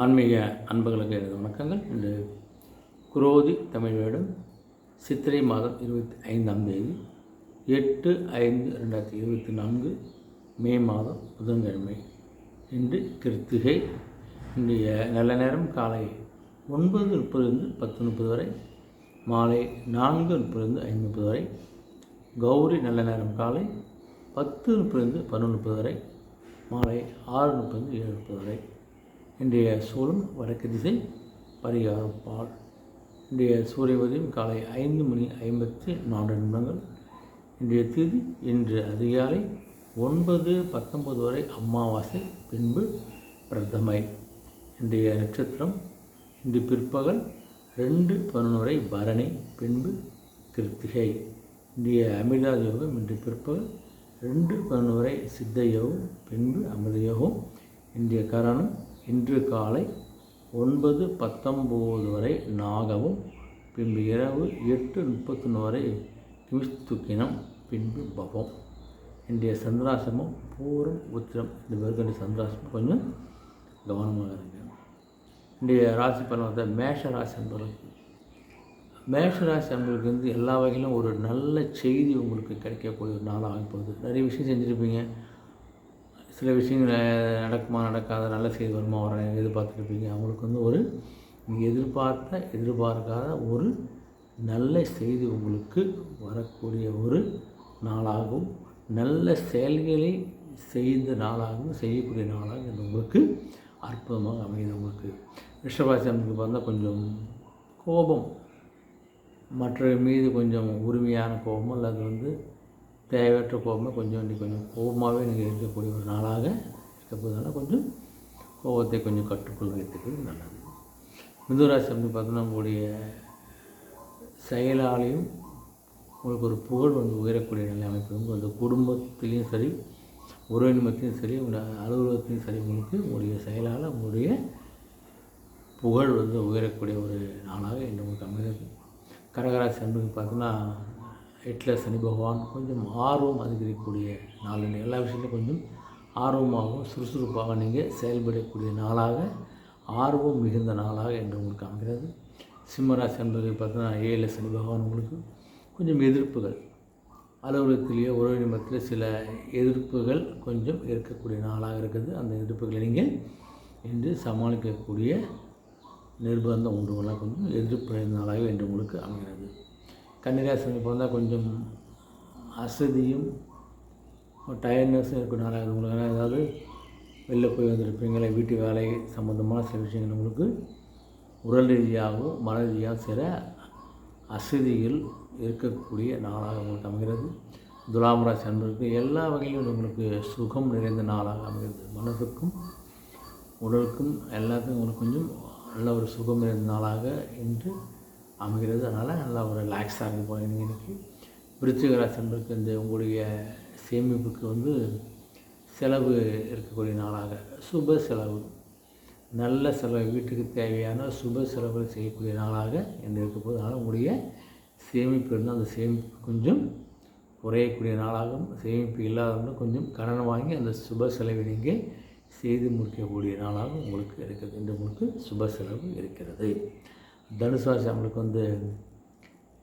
ஆன்மீக அன்புகளுக்கு எனது வணக்கங்கள். இன்று குரோதி தமிழ் வேடம் சித்திரை மாதம் இருபத்தி ஐந்தாம் தேதி எட்டு ஐந்து ரெண்டாயிரத்தி இருபத்தி நான்கு மே மாதம் புதன்கிழமை. இன்று கிருத்திகை. இன்றைய நல்ல நேரம் காலை ஒன்பது முப்பதுலேருந்து பத்து முப்பது வரை மாலை நான்கு முப்பதுலேருந்து ஐந்து முப்பது வரை கௌரி நல்ல நேரம் காலை பத்து முப்பதுலேருந்து பன்னெண்டு முப்பது வரை மாலை ஆறு முப்பது ஏழு முப்பது வரை. இன்றைய சூலம் வடக்கு திசை பரிகாரம் பால். இன்றைய சூரிய உதயம் காலை ஐந்து மணி ஐம்பத்தி நான்கு நிமிடங்கள். இன்றைய தேதி இன்று அதிகாலை ஒன்பது பத்தொன்பது வரை அமாவாசை பின்பு பிரதமை. இன்றைய நட்சத்திரம் இன்று பிற்பகல் ரெண்டு பதினொன்று வரை பரணி பின்பு கிருத்திகை. இன்றைய அமிர்தா யோகம் இன்று பிற்பகல் ரெண்டு பதினொரை சித்த யோகம் பின்பு அமிர்த யோகம் இன்றைய கரணம் இன்று காலை ஒன்பது பத்தொம்போது வரை நாகமும் பின்பு இரவு எட்டு முப்பத்தொன்று வரை கிமிஸ்துக்கினம் பின்பு பவம். இன்றைய சந்திராசிரமம் பூரம் உத்திரம் இந்த பேருக்கு சந்திராசிரமம் கொஞ்சம் கவனமாக இருங்க. இன்றைய ராசி பலனத்தை மேஷ ராசி அன்பர்களுக்கு மேஷ ராசி வந்து எல்லா வகையிலும் ஒரு நல்ல செய்தி உங்களுக்கு கிடைக்கக்கூடிய ஒரு நாளாக போகுது நிறைய விஷயம் செஞ்சுருப்பீங்க. சில விஷயங்கள் நடக்குமா நடக்காத நல்ல செய்தி வருமா வர எதிர்பார்த்துருப்பீங்க. அவங்களுக்கு வந்து ஒரு நீங்கள் எதிர்பார்த்த எதிர்பார்க்காத ஒரு நல்ல செய்தி உங்களுக்கு வரக்கூடிய ஒரு நாளாகவும் நல்ல செயல்களை செய்த நாளாகவும் செய்யக்கூடிய நாளாக இது உங்களுக்கு அற்புதமாக அமையுது உங்களுக்கு. ரிஷபாசி அமைக்கு பார்த்தா கொஞ்சம் கோபம் மற்ற மீது கொஞ்சம் உரிமையான கோபம் அல்லது வந்து தேவையற்ற கோபமாக கொஞ்சம் இன்றைக்கி கொஞ்சம் கோபமாகவே நீங்கள் இருக்கக்கூடிய ஒரு நாளாக இருக்க போதனால கொஞ்சம் கோபத்தை கொஞ்சம் கற்றுக்குள் வைத்துக்கிறது நல்லது. மிதுராசி அப்படின்னு பார்த்தோன்னா உங்களுடைய செயலாலையும் உங்களுக்கு ஒரு புகழ் வந்து உயரக்கூடிய நிலை அமைப்பு வந்து அந்த குடும்பத்திலையும் சரி உறவின் சரி உங்கள் அலுவலகத்திலையும் சரி உங்களுக்கு உங்களுடைய செயலால் உங்களுடைய புகழ் வந்து உயரக்கூடிய ஒரு நாளாக இன்று உங்களுக்கு அமைகிறது கரகராசி அன்புக்கு பார்த்தோன்னா எட்டில் சனி பகவான் கொஞ்சம் ஆர்வம் அதிகரிக்கக்கூடிய நாள் எல்லா விஷயத்துலையும் கொஞ்சம் ஆர்வமாகவும் சுறுசுறுப்பாக நீங்கள் செயல்படக்கூடிய நாளாக ஆர்வம் மிகுந்த நாளாக என்று உங்களுக்கு அமைகிறது சிம்மராசி என்பது பார்த்தீங்கன்னா ஏழு சனி பகவான் உங்களுக்கு கொஞ்சம் எதிர்ப்புகள். அலுவலகத்திலேயே உறவினத்தில் சில எதிர்ப்புகள் கொஞ்சம் இருக்கக்கூடிய நாளாக இருக்குது. அந்த எதிர்ப்புகளை நீங்கள் இன்று சமாளிக்கக்கூடிய நிர்பந்தம் ஒன்றுகளாக கொஞ்சம் எதிர்ப்பு நாளாக என்று உங்களுக்கு அமைகிறது. கன்னிராசி பிறந்தால் கொஞ்சம் அசதியும் டயர்ட்னஸும் இருக்கணும் நாளாக உங்களுக்கு ஏதாவது வெளில போய் வந்திருப்பீங்களே வீட்டு வேலை சம்மந்தமான சில விஷயங்கள் உங்களுக்கு உடல் ரீதியாகவும் மன ரீதியாகவும் சில அசதிகள் இருக்கக்கூடிய நாளாக உங்களுக்கு அமைகிறது. துலாம் ராசி அன்பருக்கு எல்லா வகையிலும் உங்களுக்கு சுகம் நிறைந்த நாளாக அமைகிறது. மனதுக்கும் உடலுக்கும் எல்லாத்துக்கும் உங்களுக்கு கொஞ்சம் நல்ல ஒரு சுகம் நிறைந்த நாளாக இன்று அமைகிறது. அதனால் நல்லா ஒரு ரிலாக்ஸாக இருக்க போகிறீங்க இன்றைக்கி விருச்சிக இந்த உங்களுடைய சேமிப்புக்கு வந்து செலவு இருக்கக்கூடிய நாளாக. சுப செலவு. நல்ல செலவு வீட்டுக்கு தேவையான சுப செலவுகள் செய்யக்கூடிய நாளாக என்று இருக்க போது அதனால் உங்களுடைய சேமிப்பு இருந்தால் அந்த சேமிப்பு கொஞ்சம் குறையக்கூடிய நாளாகவும் சேமிப்பு இல்லாதவங்க கொஞ்சம் கடன் வாங்கி அந்த சுப செலவை நீங்கள் செய்து முடிக்கக்கூடிய நாளாகவும் உங்களுக்கு இருக்கிறது. இன்று உங்களுக்கு சுப செலவு இருக்கிறது. தனுசு ராசி அவங்களுக்கு வந்து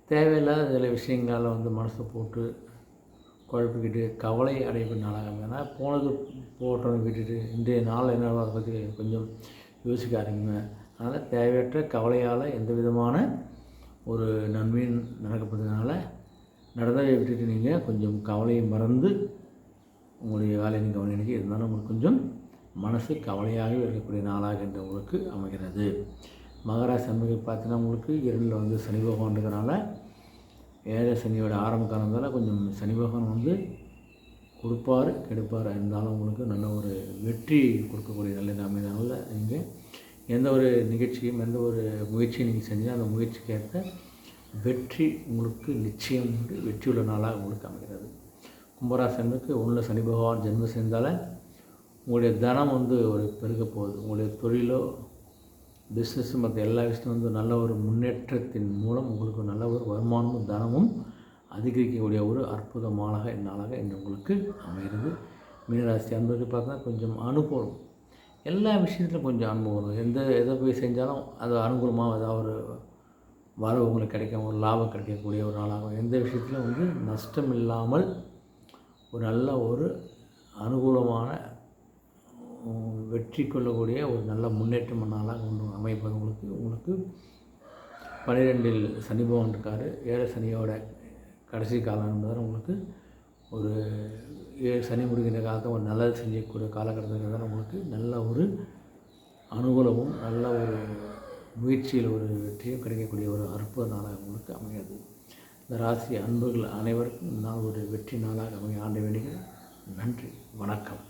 தேவையில்லாத சில விஷயங்களால் வந்து மனசை போட்டு குழப்பிக்கிட்டு கவலை அடையக்கூடிய நாளாக ஏன்னா போனது போட்டோன்னு விட்டுட்டு இன்றைய நாள் என்ன பற்றி கொஞ்சம் யோசிக்க ஆரம்பிங்க அதனால் தேவையற்ற கவலையால் எந்த விதமான ஒரு நன்மையும் நடக்கப்படுறதுனால நடந்ததை விட்டுட்டு நீங்கள் கொஞ்சம் கவலையை மறந்து உங்களுடைய வேலையை நீங்கள் கவனிக்க இருந்தாலும் உங்களுக்கு கொஞ்சம் மனசு கவலையாகவே இருக்கக்கூடிய நாளாகின்ற உங்களுக்கு அமைகிறது. மகராசி அன்பர்கள் பார்த்தீங்கன்னா உங்களுக்கு இரண்டில் வந்து சனி பகவான் இருக்கிறனால ஏழை சனியோட ஆரம்ப காலத்தால் கொஞ்சம் சனி பகவான் வந்து கொடுப்பார் கெடுப்பார். இருந்தாலும் உங்களுக்கு நல்ல ஒரு வெற்றி கொடுக்கக்கூடிய நல்ல அமைதனால நீங்கள் எந்த ஒரு நிகழ்ச்சியும் எந்த ஒரு முயற்சியும் நீங்கள் செஞ்சால் அந்த முயற்சிக்கு ஏற்ற வெற்றி உங்களுக்கு நிச்சயம் உண்டு. வெற்றியுள்ள நாளாக உங்களுக்கு அமைகிறது. கும்பராசனுக்கு ஒன்றில் சனி பகவான் ஜென்மம் சேர்ந்தால் உங்களுடைய தனம் வந்து ஒரு பெருக போகுது. உங்களுடைய தொழிலோ பிஸ்னஸ் மற்ற எல்லா விஷயமும் வந்து நல்ல ஒரு முன்னேற்றத்தின் மூலம் உங்களுக்கு நல்ல ஒரு வருமானமும் தனமும் அதிகரிக்கக்கூடிய ஒரு அற்புதமான நாளாக இன்று உங்களுக்கு அமைகிறது. மீனராசி அன்பர்கள் பார்த்தா கொஞ்சம் அனுகூலம். எல்லா விஷயத்துலையும் கொஞ்சம் அனுபவம் வரும் எந்த எதை போய் செஞ்சாலும் அது அனுகூலமாக ஏதாவது ஒரு வரவு உங்களுக்கு கிடைக்கும் ஒரு லாபம் கிடைக்கக்கூடிய ஒரு நாளாகும் எந்த விஷயத்துலையும் வந்து நஷ்டம் இல்லாமல் ஒரு நல்ல ஒரு அனுகூலமான வெற்றி கொள்ளக்கூடிய ஒரு நல்ல முன்னேற்றம் நாளாக ஒன்று அமைப்பது. உங்களுக்கு உங்களுக்கு பன்னிரெண்டில் சனி பகவான் இருக்கார். ஏழை சனியோட கடைசி காலம் என்பதால் உங்களுக்கு ஒரு ஏழு சனி முடிகின்ற காலத்தை ஒரு நல்லது செஞ்சக்கூடிய காலகட்டத்தில் உங்களுக்கு நல்ல ஒரு அனுகூலமும் நல்ல ஒரு முயற்சியில் ஒரு வெற்றியும் கிடைக்கக்கூடிய ஒரு அற்புத நாளாக உங்களுக்கு அமையாது. இந்த ராசி அன்பர்கள் அனைவருக்கும் இந்த நாள் ஒரு வெற்றி நாளாக அமைய ஆண்டு வேண்டுகிறேன். நன்றி. வணக்கம்.